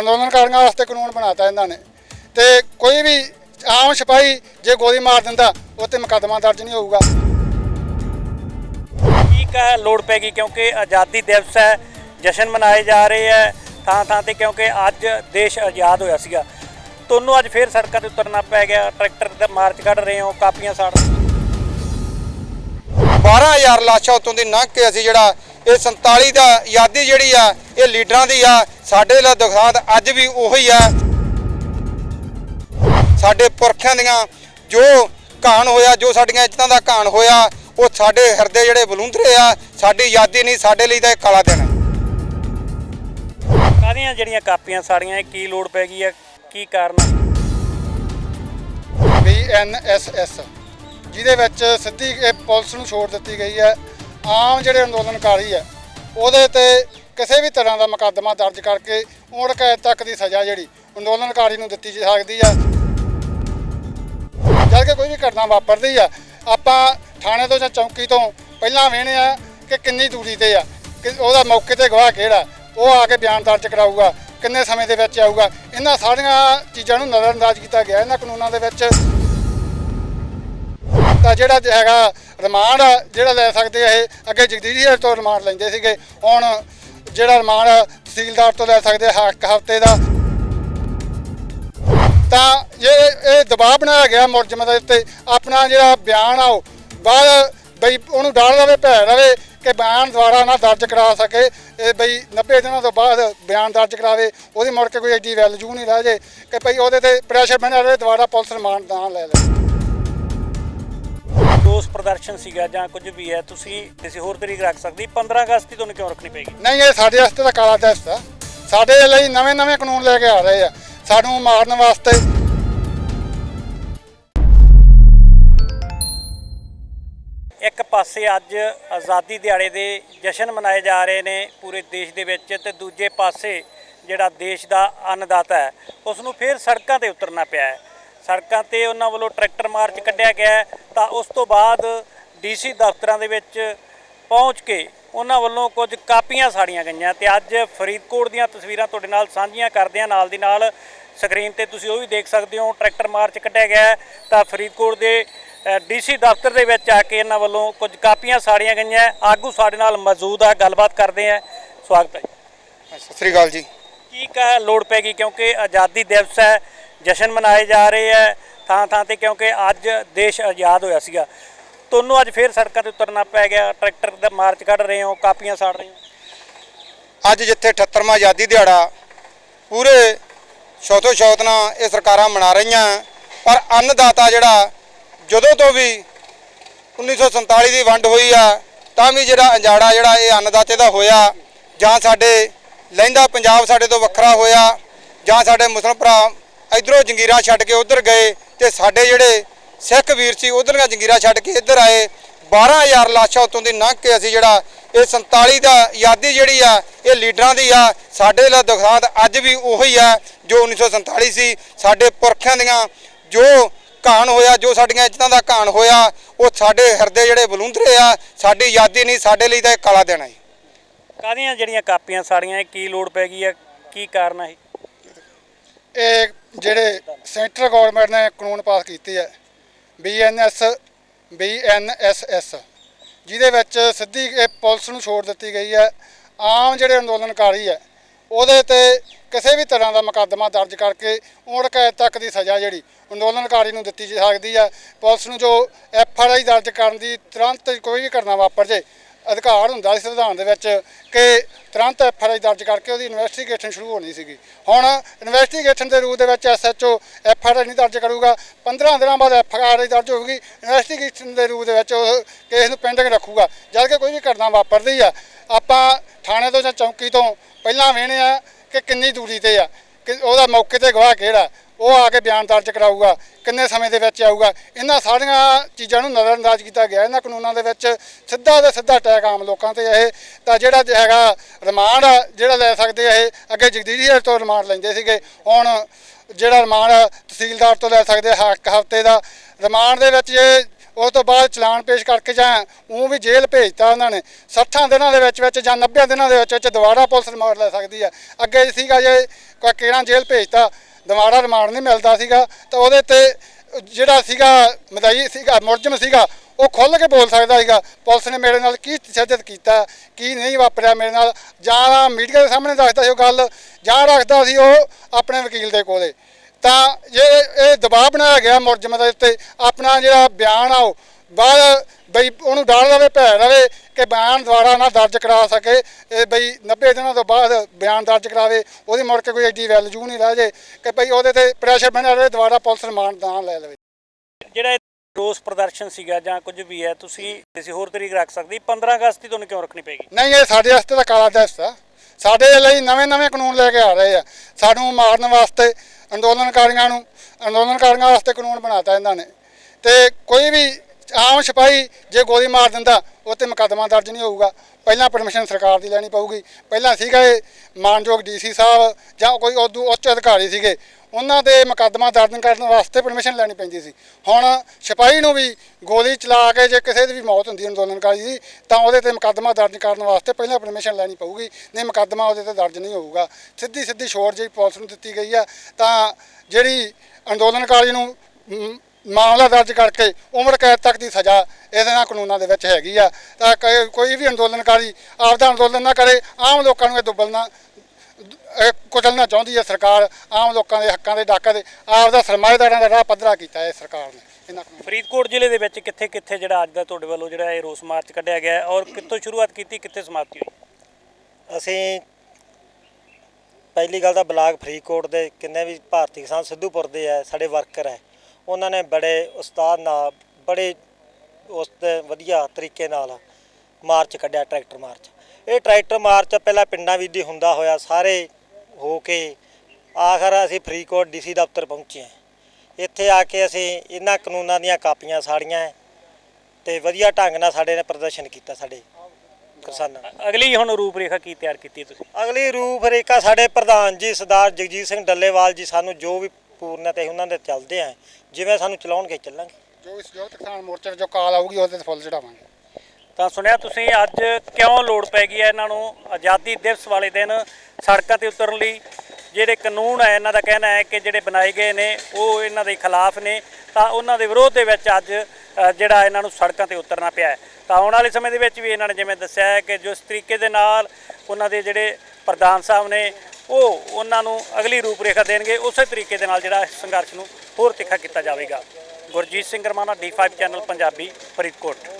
ਅੰਦੋਲਨਕਾਰੀਆਂ ਵਾਸਤੇ ਕਾਨੂੰਨ ਬਣਾਤਾ ਇਹਨਾਂ ਨੇ। ਤੇ ਕੋਈ ਵੀ ਆਮ ਸਿਪਾਹੀ ਜੇ ਗੋਲੀ ਮਾਰ ਦਿੰਦਾ ਉਹ ਤੇ ਮੁਕੱਦਮਾ ਦਰਜ ਨਹੀਂ ਹੋਊਗਾ। ਕੀ ਕਹ ਲੋੜ ਪੈਗੀ ਕਿਉਂਕਿ ਆਜ਼ਾਦੀ ਦਿਵਸ ਹੈ ਜਸ਼ਨ ਮਨਾਏ ਜਾ ਰਹੇ ਹੈ ਥਾਂ ਥਾਂ ਤੇ ਕਿਉਂਕਿ ਅੱਜ ਦੇਸ਼ ਆਜ਼ਾਦ ਹੋਇਆ ਸੀਗਾ। ਤੁਹਾਨੂੰ ਅੱਜ ਫੇਰ ਸੜਕਾਂ ਤੇ ਉਤਰਨਾ ਪੈ ਗਿਆ ਟਰੈਕਟਰ ਤੇ ਮਾਰਚ ਕੱਢ ਰਹੇ ਹੋ ਕਾਪੀਆਂ ਸਾੜ ਰਹੇ ਹੋ। 12000 ਲਾਸ਼ਾਂ ਉਤੋਂ ਦੀ ਲੰਘ ਕੇ ਅਸੀਂ ਜਿਹੜਾ ਇਹ 47 ਦਾ ਆਜ਼ਾਦੀ ਜਿਹੜੀ ਆ ਇਹ ਲੀਡਰਾਂ ਦੀ ਆ ਸਾਡੇ ਲਈ ਦੁਖਾਂਤ ਅੱਜ ਵੀ ਉਹੀ ਆ। ਸਾਡੇ ਪੁਰਖਿਆਂ ਦੀਆਂ ਜੋ ਕਹਾਣ ਹੋਇਆ ਜੋ ਸਾਡੀਆਂ ਇੱਜ਼ਤਾਂ ਦਾ ਕਹਾਣ ਹੋਇਆ ਉਹ ਸਾਡੇ ਹਿਰਦੇ ਜਿਹੜੇ ਬਲੂੰਦਰੇ ਆ ਸਾਡੀ ਆਜ਼ਾਦੀ ਨਹੀਂ ਸਾਡੇ ਲਈ ਤਾਂ ਇਹ ਕਾਲਾ ਦਿਨ ਹੈ ਕਾਹਦੀਆਂ ਜਿਹੜੀਆਂ ਕਾਪੀਆਂ ਸਾੜੀਆਂ ਇਹ ਕੀ ਲੋੜ ਪੈ ਗਈ ਹੈ ਕੀ ਕਾਰਨ ਹੈ? ਬੀਐਨਐਸਐਸ ਜਿਹਦੇ ਵਿੱਚ ਸਿੱਧੀ ਇਹ ਪੁਲਿਸ ਨੂੰ ਛੋੜ ਦਿੱਤੀ ਗਈ ਹੈ। ਆਮ ਜਿਹੜੇ ਅੰਦੋਲਨਕਾਰੀ ਹੈ ਉਹਦੇ ਤੇ ਕਿਸੇ ਵੀ ਤਰ੍ਹਾਂ ਦਾ ਮੁਕੱਦਮਾ ਦਰਜ ਕਰਕੇ ਉਮਰ ਕੈਦ ਤੱਕ ਦੀ ਸਜ਼ਾ ਜਿਹੜੀ ਅੰਦੋਲਨਕਾਰੀ ਨੂੰ ਦਿੱਤੀ ਜਾ ਸਕਦੀ ਹੈ ਜਦ ਕਿ ਕੋਈ ਵੀ ਘਟਨਾ ਵਾਪਰਦੀ ਆ, ਆਪਾਂ ਥਾਣੇ ਤੋਂ ਜਾਂ ਚੌਂਕੀ ਤੋਂ ਪਹਿਲਾਂ ਵੇਖਦੇ ਆ ਕਿ ਕਿੰਨੀ ਦੂਰੀ ਤੇ ਆ, ਕਿ ਉਹਦਾ ਮੌਕੇ ਤੇ ਗਵਾਹ ਕਿਹੜਾ, ਉਹ ਆ ਕੇ ਬਿਆਨ ਦਰਜ ਕਰਾਊਗਾ, ਕਿੰਨੇ ਸਮੇਂ ਦੇ ਵਿੱਚ ਆਊਗਾ, ਇਹਨਾਂ ਸਾਰੀਆਂ ਚੀਜ਼ਾਂ ਨੂੰ ਨਜ਼ਰਅੰਦਾਜ਼ ਕੀਤਾ ਗਿਆ, ਇਹਨਾਂ ਕਾਨੂੰਨਾਂ ਦੇ ਵਿੱਚ। ਤਾਂ ਜਿਹੜਾ ਹੈਗਾ ਰਿਮਾਂਡ ਆ, ਜਿਹੜਾ ਲੈ ਸਕਦੇ ਇਹ ਅੱਗੇ ਜਗਦੀਸ਼ ਤੋਂ ਰਿਮਾਂਡ ਲੈਂਦੇ ਸੀਗੇ। ਹੁਣ ਜਿਹੜਾ ਰਿਮਾਂਡ ਆ, ਤਹਿਸੀਲਦਾਰ ਤੋਂ ਲੈ ਸਕਦੇ ਆ ਇੱਕ ਹਫ਼ਤੇ ਦਾ। ਤਾਂ ਇਹ ਇਹ ਦਬਾਅ ਬਣਾਇਆ ਗਿਆ ਮੁਲਜ਼ਮ ਦੇ ਉੱਤੇ। ਆਪਣਾ ਜਿਹੜਾ ਬਿਆਨ ਆ ਉਹ ਬਾਅਦ ਬਈ ਉਹਨੂੰ ਡਰ ਰਵੇ ਭੈ ਰਵੇ ਕਿ ਬਿਆਨ ਦੁਆਰਾ ਨਾ ਦਰਜ ਕਰਾ ਸਕੇ। ਇਹ ਬਈ 90 ਦਿਨਾਂ ਤੋਂ ਬਾਅਦ ਬਿਆਨ ਦਰਜ ਕਰਾਵੇ ਉਹਦੀ ਮੁੜ ਕੇ ਕੋਈ ਐਡੀ ਵੈਲਿਊ ਨਹੀਂ ਰਹਿ ਜੇ ਕਿ ਭਈ ਉਹਦੇ ਤੇ ਪ੍ਰੈਸ਼ਰ ਬਣਿਆ ਰਹੇ ਦੁਬਾਰਾ ਪੁਲਿਸ ਰਿਮਾਂਡ ਨਾ ਲੈ ਲੈ। ਰੋਸ ਪ੍ਰਦਰਸ਼ਨ ਸੀਗਾ ਜਾਂ ਕੁਝ ਵੀ ਹੈ ਤੁਸੀਂ ਕਿਸੇ ਹੋਰ ਤਰੀਕ ਰੱਖ ਸਕਦੀ 15 ਅਗਸਤ ਦੀ ਤੁਹਾਨੂੰ ਕਿਉਂ ਰੱਖਣੀ ਪਏਗੀ? ਨਹੀਂ ਇਹ ਸਾਡੇ ਵਾਸਤੇ ਤਾਂ ਕਾਲਾ ਦਸਤ ਆ। ਸਾਡੇ ਲਈ ਨਵੇਂ ਨਵੇਂ ਕਾਨੂੰਨ ਲੈ ਕੇ ਆ ਰਹੇ ਆ। ਸਾਨੂੰ ਮਾਰਨ ਵਾਸਤੇ ਇੱਕ ਪਾਸੇ ਅੱਜ ਆਜ਼ਾਦੀ ਦਿਹਾੜੇ ਦੇ ਜਸ਼ਨ ਮਨਾਏ ਜਾ ਰਹੇ ਨੇ ਪੂਰੇ ਦੇਸ਼ ਦੇ ਵਿੱਚ ਤੇ ਦੂਜੇ ਪਾਸੇ ਜਿਹੜਾ ਦੇਸ਼ ਦਾ ਅੰਨਦਾਤਾ ਹੈ ਉਸ ਨੂੰ ਫੇਰ ਸੜਕਾਂ ਤੇ ਉਤਰਨਾ ਪਿਆ ਹੈ। ਸੜਕਾਂ ਤੇ ਉਹਨਾਂ ਵੱਲੋਂ ਟਰੈਕਟਰ ਮਾਰਚ ਕੱਢਿਆ ਗਿਆ ਤਾਂ ਉਸ ਤੋਂ ਬਾਅਦ ਡੀਸੀ ਦਫ਼ਤਰਾਂ ਦੇ ਵਿੱਚ ਪਹੁੰਚ ਕੇ ਉਹਨਾਂ ਵੱਲੋਂ ਕੁਝ ਕਾਪੀਆਂ ਸਾੜੀਆਂ ਗਈਆਂ ਤੇ ਅੱਜ ਫਰੀਦਕੋਟ ਦੀਆਂ ਤਸਵੀਰਾਂ ਤੁਹਾਡੇ ਨਾਲ ਸਾਂਝੀਆਂ ਕਰਦੇ ਹਾਂ। ਨਾਲ ਦੀ ਨਾਲ ਸਕਰੀਨ ਤੇ ਤੁਸੀਂ ਉਹ ਵੀ ਦੇਖ ਸਕਦੇ ਹੋ ਟਰੈਕਟਰ ਮਾਰਚ ਕੱਢਿਆ ਗਿਆ ਤਾਂ ਫਰੀਦਕੋਟ ਦੇ ਡੀਸੀ ਦਫ਼ਤਰ ਦੇ ਵਿੱਚ ਆ ਕੇ ਇਹਨਾਂ ਵੱਲੋਂ ਕੁਝ ਕਾਪੀਆਂ ਸਾੜੀਆਂ ਗਈਆਂ। ਆਗੂ ਸਾਡੇ ਨਾਲ ਮੌਜੂਦ ਆ ਗੱਲਬਾਤ ਕਰਦੇ ਆ ਸਵਾਗਤ ਹੈ। ਜੀ। ਸਤਿ ਸ੍ਰੀ ਅਕਾਲ ਜੀ। ਕੀ ਕਹ ਲੋੜ ਪੈਗੀ ਕਿਉਂਕਿ ਆਜ਼ਾਦੀ ਦਿਵਸ ਹੈ ਜਸ਼ਨ ਮਨਾਏ ਜਾ ਰਹੇ ਹੈ, ਥਾਂ ਥਾਂ ਤੇ ਕਿਉਂਕਿ ਅੱਜ ਦੇਸ਼ ਆਜ਼ਾਦ ਹੋਇਆ ਸੀਗਾ। ਤੁਹਾਨੂੰ ਅੱਜ ਫੇਰ ਸੜਕਾਂ ਤੇ ਉਤਰਨਾ ਪੈ ਗਿਆ, ਟਰੈਕਟਰ ਦਾ ਮਾਰਚ ਕੱਢ ਰਹੇ ਹੋ, ਕਾਪੀਆਂ ਸਾੜ ਰਹੇ ਹੋ। ਅੱਜ ਜਿੱਥੇ 78ਵਾਂ ਆਜ਼ਾਦੀ ਦਿਹਾੜਾ, ਪੂਰੇ ਸ਼ੌਤੋ ਸ਼ੌਤ ਨਾਲ ਇਹ ਸਰਕਾਰਾਂ ਮਨਾ ਰਹੀਆਂ ਪਰ ਅੰਨਦਾਤਾ ਜਿਹੜਾ ਜਦੋਂ ਤੋਂ ਵੀ 1947 ਦੀ ਵੰਡ ਹੋਈ ਆ, ਤਾਂ ਵੀ ਜਿਹੜਾ ਅੰਜਾੜਾ ਜਿਹੜਾ ਇਹ ਅੰਨਦਾਤੇ ਦਾ ਹੋਇਆ, ਜਾਂ ਸਾਡੇ ਲਹਿੰਦਾ ਪੰਜਾਬ ਸਾਡੇ ਤੋਂ ਵੱਖਰਾ ਹੋਇਆ, ਜਾਂ ਸਾਡੇ ਮੁਸਲਮ ਭਰਾ ਇਧਰੋਂ ਜੰਗੀਰਾਂ ਛੱਡ ਕੇ ਉਧਰ ਗਏ ਤੇ ਸਾਡੇ ਜਿਹੜੇ ਸਿੱਖ ਵੀਰ ਸੀ ਉਧਰਲੀਆਂ ਜੰਗੀਰਾਂ ਛੱਡ ਕੇ ਇੱਧਰ ਆਏ। 12000 ਲਾਸ਼ਾਂ ਉਤੋਂ ਦੀ ਲੰਘ ਕੇ ਅਸੀਂ ਜਿਹੜਾ ਇਹ 47 ਦਾ ਆਜ਼ਾਦੀ ਜਿਹੜੀ ਆ ਇਹ ਲੀਡਰਾਂ ਦੀ ਆ ਸਾਡੇ ਲਈ ਦੁਖਾਂਤ ਅੱਜ ਵੀ ਉਹੀ ਆ ਜੋ 1947 ਸੀ ਸਾਡੇ ਪੁਰਖਿਆਂ ਦੀਆਂ ਜੋ ਕਹਾਣ ਹੋਇਆ ਜੋ ਸਾਡੀਆਂ ਇੱਜ਼ਤਾਂ ਦਾ ਕਹਾਣ ਹੋਇਆ ਉਹ ਸਾਡੇ ਹਿਰਦੇ ਜਿਹੜੇ ਬਲੂੰਦਰੇ ਆ ਸਾਡੀ ਆਜ਼ਾਦੀ ਨਹੀਂ ਸਾਡੇ ਲਈ ਤਾਂ ਇਹ ਕਾਲਾ ਦਿਨ ਹੈ ਕਾਹਦੀਆਂ ਜਿਹੜੀਆਂ ਕਾਪੀਆਂ ਸਾੜੀਆਂ ਇਹ ਕੀ ਲੋੜ ਪੈ ਗਈ ਹੈ ਕੀ ਕਾਰਨ ਹੈ ਇਹ? ਜਿਹੜੇ ਸੈਂਟਰ ਗਵਰਨਮੈਂਟ ਨੇ ਕਾਨੂੰਨ ਪਾਸ ਕੀਤੇ ਹੈ ਬੀਐਨਐਸ ਬੀਐਨਐਸਐਸ ਜਿਹਦੇ ਵਿੱਚ ਸਿੱਧੀ ਇਹ ਪੁਲਿਸ ਨੂੰ ਛੋੜ ਦਿੱਤੀ ਗਈ ਹੈ। ਆਮ ਜਿਹੜੇ ਅੰਦੋਲਨਕਾਰੀ ਹੈ, ਉਹਦੇ ਤੇ ਕਿਸੇ ਵੀ ਤਰ੍ਹਾਂ ਦਾ ਮੁਕੱਦਮਾ ਦਰਜ ਕਰਕੇ ਉਮਰ ਕੈਦ ਤੱਕ ਦੀ ਸਜ਼ਾ ਜਿਹੜੀ ਅੰਦੋਲਨਕਾਰੀ ਨੂੰ ਦਿੱਤੀ ਜਾ ਸਕਦੀ ਹੈ। ਪੁਲਿਸ ਨੂੰ ਜੋ ਐਫ ਆਰ ਆਈ ਦਰਜ ਕਰਨ ਦੀ ਤੁਰੰਤ ਕੋਈ ਵੀ ਘਟਨਾ ਵਾਪਰ ਜੇ ਅਧਿਕਾਰ ਹੁੰਦਾ ਸੀ ਸੰਵਿਧਾਨ ਦੇ ਵਿੱਚ ਕਿ ਤੁਰੰਤ ਐਫ ਆਰ ਆਈ ਦਰਜ ਕਰਕੇ ਉਹਦੀ ਇਨਵੈਸਟੀਗੇਸ਼ਨ ਸ਼ੁਰੂ ਹੋਣੀ ਸੀਗੀ। ਹੁਣ ਇਨਵੈਸਟੀਗੇਸ਼ਨ ਦੇ ਰੂਪ ਦੇ ਵਿੱਚ ਐਸਐਚਓ ਐਫ ਆਰ ਆਈ ਨਹੀਂ ਦਰਜ ਕਰੂਗਾ। 15 ਦਿਨਾਂ ਬਾਅਦ ਐਫ ਆਰ ਆਈ ਦਰਜ ਹੋਊਗੀ। ਇਨਵੈਸਟੀਗੇਸ਼ਨ ਦੇ ਰੂਪ ਦੇ ਵਿੱਚ ਉਹ ਕੇਸ ਨੂੰ ਪੈਂਡਿੰਗ ਰੱਖੂਗਾ। ਜਦ ਕਿ ਕੋਈ ਵੀ ਘਟਨਾ ਵਾਪਰਦੀ ਆ, ਆਪਾਂ ਥਾਣੇ ਤੋਂ ਜਾਂ ਚੌਂਕੀ ਤੋਂ ਪਹਿਲਾਂ ਵੇਖਦੇ ਆ ਕਿ ਕਿੰਨੀ ਦੂਰੀ ਤੇ ਆ। ਕਿ ਉਹਦਾ ਮੌਕੇ ਤੇ ਗਵਾਹ ਕਿਹੜਾ? ਉਹ ਆ ਕੇ ਬਿਆਨ ਦਰਜ ਕਰਾਊਗਾ ਕਿੰਨੇ ਸਮੇਂ ਦੇ ਵਿੱਚ ਆਊਗਾ? ਇਹਨਾਂ ਸਾਰੀਆਂ ਚੀਜ਼ਾਂ ਨੂੰ ਨਜ਼ਰਅੰਦਾਜ਼ ਕੀਤਾ ਗਿਆ। ਇਹਨਾਂ ਕਾਨੂੰਨਾਂ ਦੇ ਵਿੱਚ ਸਿੱਧਾ ਤੇ ਸਿੱਧਾ ਅਟੈਕ ਆਮ ਲੋਕਾਂ ਤੇ ਇਹ ਤਾਂ ਜਿਹੜਾ ਤੇ ਹੈਗਾ ਰਿਮਾਂਡ ਆ, ਜਿਹੜਾ ਲੈ ਸਕਦੇ ਇਹ ਅੱਗੇ ਜਗਦੀਸ਼ ਤੋਂ ਰਿਮਾਂਡ ਲੈਂਦੇ ਸੀਗੇ। ਹੁਣ ਜਿਹੜਾ ਰਿਮਾਂਡ ਆ, ਤਹਿਸੀਲਦਾਰ ਤੋਂ ਲੈ ਸਕਦੇ ਆ ਇੱਕ ਹਫ਼ਤੇ ਦਾ। ਰਿਮਾਂਡ ਦੇ ਵਿੱਚ ਇਹ ਉਸ ਤੋਂ ਬਾਅਦ ਚਲਾਨ ਪੇਸ਼ ਕਰਕੇ ਜਾਂ ਉਹ ਵੀ ਜੇਲ੍ਹ ਭੇਜਤਾ ਉਹਨਾਂ ਨੇ। 60 ਦਿਨਾਂ ਦੇ ਵਿੱਚ ਵਿੱਚ ਜਾਂ 90 ਦਿਨਾਂ ਦੇ ਵਿੱਚ ਵਿੱਚ ਦੁਬਾਰਾ ਪੁਲਿਸ ਰਿਮਾਂਡ ਲੈ ਸਕਦੀ ਹੈ ਅੱਗੇ ਸੀਗਾ ਜੇ ਕੋਈ ਕਿਹੜਾ ਜੇਲ੍ਹ ਭੇਜਤਾ, ਦੁਬਾਰਾ ਰਿਮਾਂਡ ਨਹੀਂ ਮਿਲਦਾ ਸੀਗਾ, ਤਾਂ ਉਹਦੇ ਤੇ ਜਿਹੜਾ ਸੀਗਾ ਮਦਾਈ ਸੀਗਾ, ਮੁਲਜ਼ਮ ਸੀਗਾ, ਉਹ ਖੁੱਲ੍ਹ ਕੇ ਬੋਲ ਸਕਦਾ ਸੀਗਾ, ਪੁਲਿਸ ਨੇ ਮੇਰੇ ਨਾਲ ਕੀ ਤਸ਼ੱਦਦ ਕੀਤਾ, ਕੀ ਨਹੀਂ ਵਾਪਰਿਆ ਮੇਰੇ ਨਾਲ, ਜਾਂ ਮੀਡੀਆ ਦੇ ਸਾਹਮਣੇ ਦੱਸਦਾ ਸੀ ਉਹ ਗੱਲ, ਜਾਂ ਰੱਖਦਾ ਸੀ ਉਹ ਆਪਣੇ ਵਕੀਲ ਦੇ ਕੋਲੇ। ਤਾਂ ਇਹ ਇਹ ਦਬਾਅ ਬਣਾਇਆ ਗਿਆ ਮੁਲਜ਼ਮ ਦੇ ਉੱਤੇ ਆਪਣਾ ਜਿਹੜਾ ਬਿਆਨ ਆ ਉਹ ਬਾਅਦ ਬਈ ਉਹਨੂੰ ਡਰ ਰਵੇ ਭੈ ਰਵੇ ਕਿ ਬਿਆਨ ਦੁਬਾਰਾ ਨਾ ਦਰਜ ਕਰਾ ਸਕੇ ਇਹ ਬਈ 90 ਦਿਨਾਂ ਤੋਂ ਬਾਅਦ ਬਿਆਨ ਦਰਜ ਕਰਾਵੇ ਉਹਦੀ ਮੁੜ ਕੇ ਕੋਈ ਐਡੀ ਵੈਲਿਊ ਨਹੀਂ ਰਹਿ ਜੇ ਕਿ ਬਈ ਉਹਦੇ ਤੇ ਪ੍ਰੈਸ਼ਰ ਬਣਿਆ ਰਹੇ ਦੁਬਾਰਾ ਪੁਲਿਸ ਰਿਮਾਂਡ ਨਾ ਲੈ ਲਵੇ। ਜਿਹੜਾ ਇਹ ਰੋਸ ਪ੍ਰਦਰਸ਼ਨ ਸੀਗਾ ਜਾਂ ਕੁਝ ਵੀ ਹੈ ਤੁਸੀਂ ਕਿਸੇ ਹੋਰ ਤਰੀਕ ਰੱਖ ਸਕਦੇ 15 ਅਗਸਤ ਦੀ ਤੁਹਾਨੂੰ ਕਿਉਂ ਰੱਖਣੀ ਪੈਗੀ ਨਹੀਂ ਇਹ ਸਾਡੇ ਵਾਸਤੇ ਤਾਂ ਕਾਲਾ ਦਿਵਸ ਆ। ਸਾਡੇ ਲਈ ਨਵੇਂ-ਨਵੇਂ ਕਾਨੂੰਨ ਲੈ ਕੇ ਆ ਰਹੇ ਆ। ਸਾਨੂੰ ਮਾਰਨ ਵਾਸਤੇ, ਅੰਦੋਲਨਕਾਰੀਆਂ ਨੂੰ, ਅੰਦੋਲਨਕਾਰੀਆਂ ਵਾਸਤੇ ਕਾਨੂੰਨ ਬਣਾਤਾ ਇਹਨਾਂ ਨੇ। ਤੇ ਕੋਈ ਵੀ ਆਮ ਸਿਪਾਹੀ ਜੇ ਗੋਲੀ ਮਾਰ ਦਿੰਦਾ, ਉਹ ਤੇ ਮੁਕੱਦਮਾ ਦਰਜ ਨਹੀਂ ਹੋਊਗਾ। ਪਹਿਲਾਂ ਪਰਮਿਸ਼ਨ ਸਰਕਾਰ ਦੀ ਲੈਣੀ ਪਊਗੀ। ਪਹਿਲਾਂ ਸੀਗਾ ਇਹ ਮਾਨਯੋਗ ਡੀਸੀ ਸਾਹਿਬ ਜਾਂ ਕੋਈ ਉਦੋਂ ਉੱਚ ਅਧਿਕਾਰੀ ਸੀਗੇ ਉਹਨਾਂ ਦੇ ਮੁਕੱਦਮਾ ਦਰਜ ਕਰਨ ਵਾਸਤੇ ਪਰਮਿਸ਼ਨ ਲੈਣੀ ਪੈਂਦੀ ਸੀ। ਹੁਣ ਸਿਪਾਹੀ ਨੂੰ ਵੀ ਗੋਲੀ ਚਲਾ ਕੇ ਜੇ ਕਿਸੇ ਦੀ ਵੀ ਮੌਤ ਹੁੰਦੀ ਅੰਦੋਲਨਕਾਰੀ ਦੀ, ਤਾਂ ਉਹਦੇ ਤੇ ਮੁਕੱਦਮਾ ਦਰਜ ਕਰਨ ਵਾਸਤੇ ਪਹਿਲਾਂ ਪਰਮਿਸ਼ਨ ਲੈਣੀ ਪਊਗੀ। ਨਹੀਂ, ਮੁਕੱਦਮਾ ਉਹਦੇ ਤੇ ਦਰਜ ਨਹੀਂ ਹੋਊਗਾ। ਸਿੱਧੀ ਸਿੱਧੀ ਛੋੜ ਜਿਹੀ ਪੁਲਿਸ ਨੂੰ ਦਿੱਤੀ ਗਈ ਆ। ਤਾਂ ਜਿਹੜੀ ਅੰਦੋਲਨਕਾਰੀ ਨੂੰ ਮਾਮਲਾ ਦਰਜ ਕਰਕੇ ਉਮਰ ਕੈਦ ਤੱਕ ਦੀ ਸਜ਼ਾ ਇਹਦੇ ਨਾਲ ਕਾਨੂੰਨਾਂ ਦੇ ਵਿੱਚ ਹੈਗੀ ਆ। ਤਾਂ ਕ- ਕੋਈ ਵੀ ਅੰਦੋਲਨਕਾਰੀ ਆਪਦਾ ਅੰਦੋਲਨ ਨਾ ਕਰੇ, ਆਮ ਲੋਕਾਂ ਨੂੰ ਇਹ ਦੁੱਬਲਣਾ ਇਹ ਕੁਚਲਣਾ ਚਾਹੁੰਦੀ ਹੈ ਸਰਕਾਰ ਆਮ ਲੋਕਾਂ ਦੇ ਹੱਕਾਂ ਦੇ ਡਾਕਾ ਦੇ ਆਪਦਾ ਸਰਮਾਏਦਾਰਾਂ ਦਾ ਰਾਹ ਪੱਧਰਾ ਕੀਤਾ ਹੈ ਸਰਕਾਰ ਨੇ ਇਹਨਾਂ ਕਾਨੂੰਨਾਂ ਫਰੀਦਕੋਟ ਜ਼ਿਲ੍ਹੇ ਦੇ ਵਿੱਚ ਕਿੱਥੇ ਕਿੱਥੇ ਜਿਹੜਾ ਅੱਜ ਦਾ ਤੁਹਾਡੇ ਵੱਲੋਂ ਜਿਹੜਾ ਇਹ ਰੋਸ ਮਾਰਚ ਕੱਢਿਆ ਗਿਆ ਔਰ ਕਿੱਥੋਂ ਸ਼ੁਰੂਆਤ ਕੀਤੀ ਕਿੱਥੇ ਸਮਾਪਤੀ ਹੋਈ? ਅਸੀਂ ਪਹਿਲੀ ਗੱਲ ਤਾਂ ਬਲਾਕ ਫਰੀਦਕੋਟ ਦੇ ਕਿੰਨੇ ਵੀ ਭਾਰਤੀ ਕਿਸਾਨ ਸਿੱਧੂਪੁਰ ਦੇ ਆ ਸਾਡੇ ਵਰਕਰ ਹੈ ਉਹਨਾਂ ਨੇ ਬੜੇ ਉਸਤਾਦ ਨਾਲ ਬੜੇ ਉਸ ਤੇ ਵਧੀਆ ਤਰੀਕੇ ਨਾਲ ਮਾਰਚ ਕੱਢਿਆ ਟਰੈਕਟਰ ਮਾਰਚ। ਇਹ ਟਰੈਕਟਰ ਮਾਰਚ ਪਹਿਲਾਂ ਪਿੰਡਾਂ ਵਿੱਚ ਦੀ ਹੁੰਦਾ ਹੋਇਆ ਸਾਰੇ ਹੋ ਕੇ ਆਖਰ ਅਸੀਂ ਫਰੀਦਕੋਟ ਡੀਸੀ ਦਫ਼ਤਰ ਪਹੁੰਚੇ ਹਾਂ। ਇੱਥੇ ਆ ਕੇ ਅਸੀਂ ਇਹਨਾਂ ਕਾਨੂੰਨਾਂ ਦੀਆਂ ਕਾਪੀਆਂ ਸਾੜੀਆਂ ਤੇ ਵਧੀਆ ਢੰਗ ਨਾਲ ਸਾਡੇ ਨੇ ਪ੍ਰਦਰਸ਼ਨ ਕੀਤਾ ਸਾਡੇ ਕਿਸਾਨਾਂ। ਅਗਲੀ ਹੁਣ ਰੂਪਰੇਖਾ ਕੀ ਤਿਆਰ ਕੀਤੀ ਤੁਸੀਂ? ਅਗਲੀ ਰੂਪਰੇਖਾ ਸਾਡੇ ਪ੍ਰਧਾਨ ਜੀ ਸਰਦਾਰ ਜਗਜੀਤ ਸਿੰਘ ਡੱਲੇਵਾਲ ਜੀ ਸਾਨੂੰ ਜੋ ਵੀ ਪੂਰਨਤ ਹੈ ਉਹਨਾਂ ਦੇ ਚੱਲਦੇ ਆ ਜਿਵੇਂ ਸਾਨੂੰ ਚਲਾਉਣਗੇ ਚੱਲਾਂਗੇ। ਜੋ ਇਸ ਜੋ ਕਿਸਾਨ ਮੋਰਚੇ ਵਿੱਚੋਂ ਕਾਲ ਆਊਗੀ ਉਹਦੇ ਤੇ ਫੁੱਲ ਚੜਾਵਾਂਗੇ। ਤਾਂ ਸੁਣਿਆ ਤੁਸੀਂ, ਅੱਜ ਕਿਉਂ ਲੋੜ ਪੈ ਗਈ ਹੈ ਇਹਨਾਂ ਨੂੰ ਆਜ਼ਾਦੀ ਦਿਵਸ ਵਾਲੇ ਦਿਨ ਸੜਕਾਂ ਤੇ ਉਤਰਨ ਲਈ? ਜਿਹੜੇ ਕਾਨੂੰਨ ਹੈ, ਇਹਨਾਂ ਦਾ ਕਹਿਣਾ ਹੈ ਕਿ ਜਿਹੜੇ ਬਣਾਏ ਗਏ ਨੇ, ਉਹ ਇਹਨਾਂ ਦੇ ਖਿਲਾਫ ਨੇ। ਤਾਂ ਉਹਨਾਂ ਦੇ ਵਿਰੋਧ ਦੇ ਵਿੱਚ ਅੱਜ ਜਿਹੜਾ ਇਹਨਾਂ ਨੂੰ ਸੜਕਾਂ ਤੇ ਉਤਰਨਾ ਪਿਆ ਤਾਂ ਆਉਣ ਵਾਲੇ ਸਮੇਂ ਦੇ ਵਿੱਚ ਵੀ ਇਹਨਾਂ ਨੇ ਜਿਵੇਂ ਦੱਸਿਆ ਹੈ ਕਿ ਜਿਸ ਤਰੀਕੇ ਦੇ ਨਾਲ ਉਹਨਾਂ ਦੇ ਜਿਹੜੇ ਪ੍ਰਧਾਨ ਸਾਹਿਬ ਨੇ, ਉਹ ਉਹਨਾਂ ਨੂੰ ਅਗਲੀ ਰੂਪਰੇਖਾ ਦੇਣਗੇ। ਉਸੇ ਤਰੀਕੇ ਦੇ ਨਾਲ ਜਿਹੜਾ ਸੰਘਰਸ਼ ਨੂੰ ਹੋਰ ਤਿੱਖਾ ਕੀਤਾ ਜਾਵੇਗਾ। Gurjeet Singh Ramana D5 channel Punjabi Faridkot.